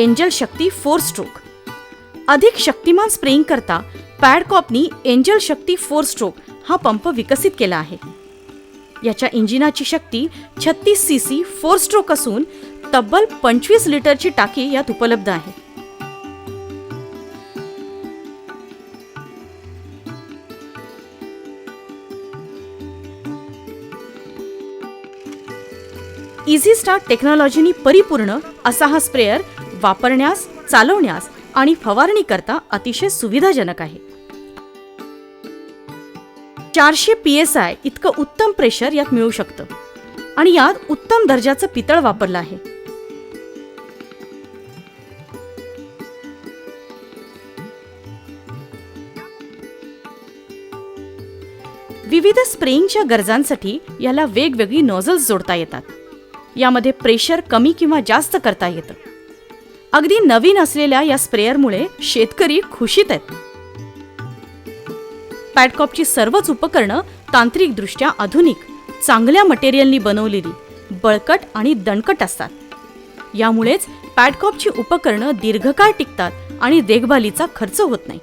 Angel शक्ती four stroke. अधिक शक्तिमान spraying करता पॅडकॉपनी एंजल शक्ती फोर स्ट्रोक हा पंप विकसित केला आहे. याच्या इंजिनाची शक्ती छत्तीस सी सी फोर स्ट्रोक असून तब्बल पंचवीस लिटरची टाकी यात उपलब्ध आहे. इझी स्टार्ट टेक्नॉलॉजीनी परिपूर्ण असा हा स्प्रेअर वापरण्यास चालवण्यास आणि फवारणी करता अतिशय सुविधाजनक आहे. चारशे पी एस आय इतकं उत्तम प्रेशर यात मिळू शकतं. आणि यात उत्तम दर्जाचं पितळ वापरलं आहे. विविध स्प्रेइंगच्या गरजांसाठी याला वेगवेगळी नॉझल्स जोडता येतात. यामध्ये प्रेशर कमी किंवा जास्त करता येतं. अगदी नवीन असलेल्या या स्प्रेअरमुळे शेतकरी खुशीत आहेत. पॅडकॉपची सर्वच उपकरणं तांत्रिकदृष्ट्या आधुनिक चांगल्या मटेरियलनी बनवलेली बळकट आणि दणकट असतात. यामुळेच पॅडकॉपची उपकरणं दीर्घकाळ टिकतात आणि देखभालीचा खर्च होत नाही.